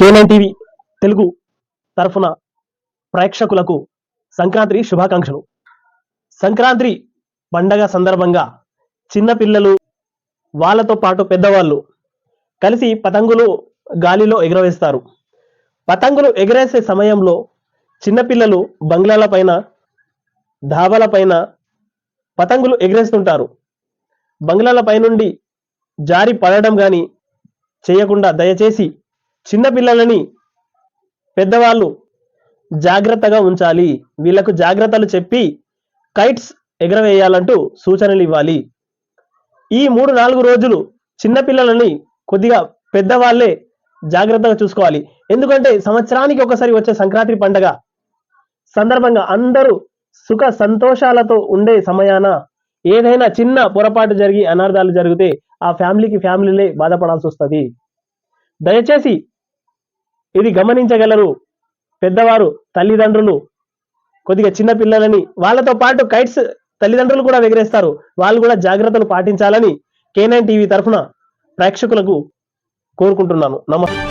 Canine TV Telugu తరఫున ప్రేక్షకులకు సంక్రాంతి శుభాకాంక్షలు. సంక్రాంతి పండగ సందర్భంగా చిన్నపిల్లలు వాళ్ళతో పాటు పెద్దవాళ్ళు కలిసి పతంగులు గాలిలో ఎగరవేస్తారు. పతంగులు ఎగరేసే సమయంలో చిన్నపిల్లలు బంగ్లాల పైన ధాబాల పైన పతంగులు ఎగరేస్తుంటారు. బంగ్లాల పైనుండి జారి పడడం కానీ చేయకుండా దయచేసి చిన్నపిల్లలని పెద్దవాళ్ళు జాగ్రత్తగా ఉంచాలి. వీళ్ళకు జాగ్రత్తలు చెప్పి కైట్స్ ఎగరవేయాలంటూ సూచనలు ఇవ్వాలి. ఈ మూడు నాలుగు రోజులు చిన్నపిల్లలని కొద్దిగా పెద్దవాళ్ళే జాగ్రత్తగా చూసుకోవాలి. ఎందుకంటే సంవత్సరానికి ఒకసారి వచ్చే సంక్రాంతి పండగ సందర్భంగా అందరూ సుఖ సంతోషాలతో ఉండే సమయాన ఏదైనా చిన్న పొరపాటు జరిగి అనార్థాలు జరిగితే ఆ ఫ్యామిలీకి ఫ్యామిలీలే బాధపడాల్సి వస్తుంది. దయచేసి ఇది గమనించగలరు. పెద్దవారు తల్లిదండ్రులు కొద్దిగా చిన్న పిల్లలని వాళ్ళతో పాటు కైట్స్ తల్లిదండ్రులు కూడా ఎగరేస్తారు వాళ్ళు కూడా జాగ్రత్తలు పాటించాలని కేనైన్ టీవీ తరఫున ప్రేక్షకులకు కోరుకుంటున్నాను. నమస్తే